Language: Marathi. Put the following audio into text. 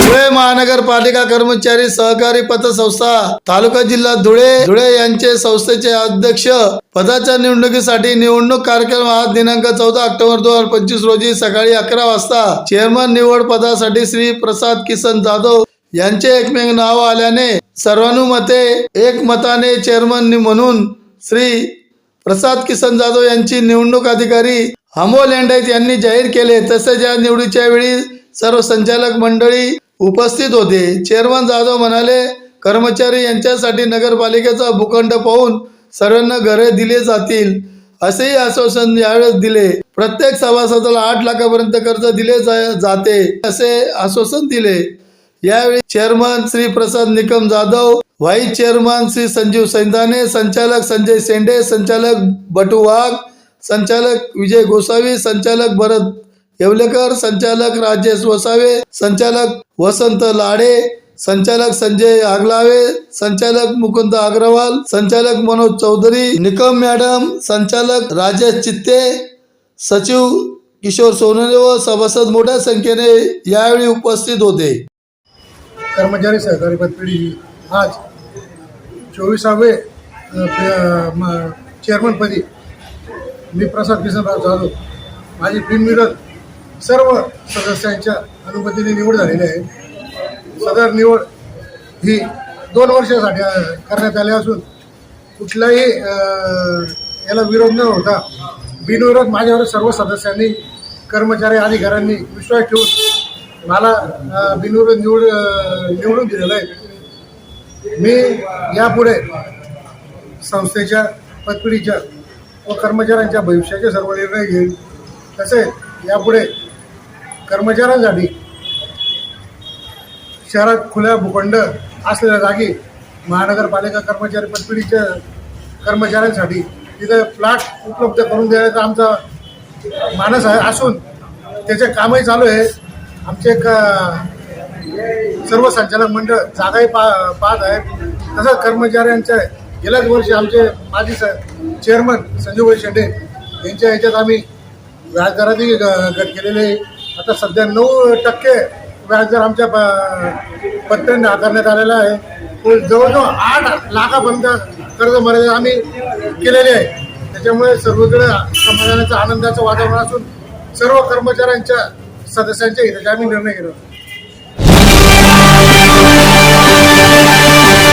धुळे महानगरपालिका कर्मचारी सहकारी पतसंस्था तालुका जिल्हा धुळे धुळे यांचे संस्थेचे अध्यक्ष पदाच्या निवडणुकीसाठी निवडणूक कार्यक्रम आज दिनांक चौदा ऑक्टोबर दोन हजार पंचवीस रोजी सकाळी अकरा वाजता चेअरमन निवड पदासाठी श्री प्रसाद किसन जाधव यांचे एकमेक नाव आल्याने सर्वानुमते एक मताने चेअरमन म्हणून श्री प्रसाद किसन जाधव यांची निवडणूक अधिकारी अमोल लेंडाईत यांनी जाहीर केले. तसेच या निवडीच्या वेळी सर्व संचालक मंडळी उपस्थित होते. चेअरमन जाधव म्हणाले कर्मचारी यांच्यासाठी नगरपालिकेचा भूखंड पाहून सर्वांना घरे दिले जातील. असेही आश्वासन यावेळेस दिले. प्रत्येक सभासदाला आठ लाखापर्यंत कर्ज दिले जा- जाते असे आश्वासन दिले. यावेळी chairman Shri Prasad Nikam Jadhav vice chairman Shri Sanjeev Saindane संचालक संजय सेंडे संचालक बटू वाघ संचालक विजय गोसावी संचालक भरत येवलेकर संचालक राजेश वसावे संचालक वसंत लाडे संचालक संजय आगलावे संचालक मुकुंद अग्रवाल संचालक मनोज चौधरी निकम मॅडम संचालक राजेश चित्ते सचिव किशोर सोनवणे व सभासद मोठ्या संख्येने यावेळी उपस्थित होते. कर्मचारी सहकारी पतपिढी आज चोवीसावे चेअरमनपदी मी प्रसाद किसनराव जाधव माझी बिनविरोध सर्व सदस्यांच्या अनुमतीने निवड झालेली आहे. सदर निवड ही दोन वर्षासाठी करण्यात आली असून कुठलाही याला विरोध न होता बिनविरोध माझ्यावर सर्व सदस्यांनी कर्मचारी अधिकाऱ्यांनी विश्वास ठेवून मला बिनविरोध निवड निवडून दिलेलं आहे. मी यापुढे संस्थेच्या पतपिढीच्या व कर्मचाऱ्यांच्या भविष्याचे सर्व निर्णय घेईल तसेच यापुढे कर्मचाऱ्यांसाठी शहरात खुल्या भूखंड असलेल्या जागी महानगरपालिका कर्मचारी पतपिढीच्या कर्मचाऱ्यांसाठी तिथे फ्लॅट उपलब्ध करून देण्याचा आमचा मानस आहे असून त्याचे कामही चालू आहे आमचे एक सर्व संचालक मंडळ जागाही पा पाहत आहेत तसंच कर्मचाऱ्यांच्या गेल्याच वर्षी आमचे माजी स चेअरमन संजूभाई शेंडे यांच्या ह्याच्यात आम्ही व्याजदरातही गट केलेले आहे. आता सध्या नऊ टक्के व्याजदर आमच्या प पत्त्याने आकारण्यात आलेला आहे. तो जवळजवळ आठ लाखापर्यंत कर्ज मर्यादा आम्ही केलेली आहे. त्याच्यामुळे सर्वकडे समाधानाचं आनंदाचं वातावरण असून सर्व कर्मचाऱ्यांच्या सदस्यांच्या हिताचे आम्ही निर्णय घेतो